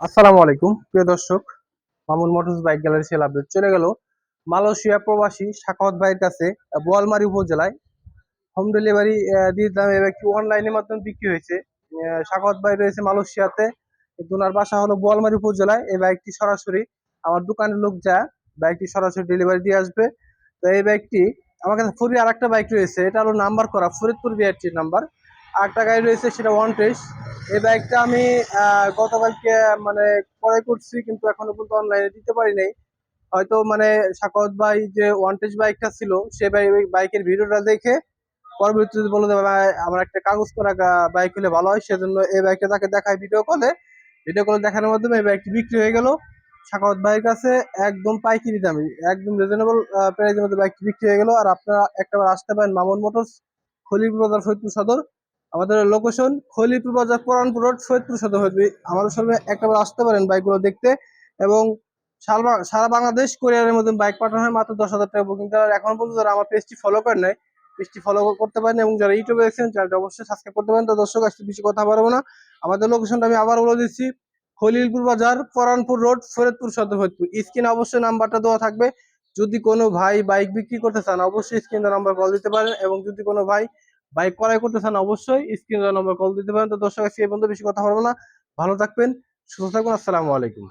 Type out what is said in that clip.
আসসালামু আলাইকুম প্রিয় দর্শক। Mamun motors bike gallery sale update চলে গেল। মালয়েশিয়া প্রবাসী শাখাওয়াত ভাইয়ের কাছে বোয়ালমারী উপজেলায় হোম ডেলিভারি দিয়ে দিলাম এবার একটি অনলাইনের মাধ্যমে বিক্রি হয়েছে। আহ, শাখাওয়াত ভাই রয়েছে মালয়েশিয়াতে ওনার বাসা হলো বোয়ালমারী উপজেলায়। এই বাইকটি সরাসরি আমার দোকানের লোক যা বাইকটি সরাসরি ডেলিভারি দিয়ে আসবে। তো এই বাইকটি আমার কাছে ফুরি আর একটা বাইক রয়েছে এটা হলো নাম্বার করা ফরিদপুর বিআরটির নাম্বার। আরেকটা গাড়ি রয়েছে, সেটা ওয়ান টেস্ট এই বাইকটা আমি গতকালকে মানে ক্রয় করছি, কিন্তু এখনও পর্যন্ত অনলাইনে দিতে পারি নাই। হয়তো মানে সাকাওয়াত ভাই যে ওয়ান টেস্ট বাইকটা ছিল, সে বাইকের ভিডিওটা দেখে পরবর্তীতে বলে দেবে আমার একটা কাগজ করা বাইক হলে ভালো হয়। সেজন্য এই বাইকটা তাকে দেখায় ভিডিও কলে ভিডিও কলে দেখানোর মাধ্যমে এই বাইকটি বিক্রি হয়ে গেল। সাকাওয়াত ভাইয়ের কাছে একদম পাইকিরি দামে, একদম রিজনেবল প্রাইসের মধ্যে বাইকটি বিক্রি হয়ে গেল। আর আপনারা একটাবার আসতে পারেন মামুন মোটরস খলিপুর বাজার ফরিদপুর সদর। আমাদের লোকেশন খলিপুর বাজার পুরানপুর রোড সদর হইবে। আমাদের সঙ্গে একটাবার আসতে পারেন বাইকগুলো দেখতে। এবং সারা বাংলাদেশ কোরিয়ারের মধ্যে বাইক পাঠানো হয় মাত্র দশ হাজার টাকা বুকিং তারা এখন পর্যন্ত যারা আমার পেজটি ফলো করেন নাই পেজটি ফলো করতে পারেন এবং যারা ইউটিউবে দেখছেন চ্যানেলটা অবশ্যই সাবস্ক্রাইব করতে পারেন। তো দর্শক, আজকে বেশি কথা পারব না। আমাদের লোকেশনটা আমি আবার বলে দিচ্ছি। খলিলপুর বাজার পরানপুর রোড ফরিদপুর সদর ফরিদপুর স্ক্রিনে অবশ্যই নাম্বারটা দেওয়া থাকবে। যদি কোনো ভাই বাইক বিক্রি করতে চান, অবশ্যই স্ক্রিনে নাম্বার কল দিতে পারেন। এবং যদি কোনো ভাই বাইক ক্রয় করতে চান অবশ্যই, স্ক্রিন নম্বর কল দিতে পারেন। তো দর্শক, আজকে এই পর্যন্ত বেশি কথা বলব না। ভালো থাকবেন, সুস্থ থাকবেন, আসসালামু আলাইকুম।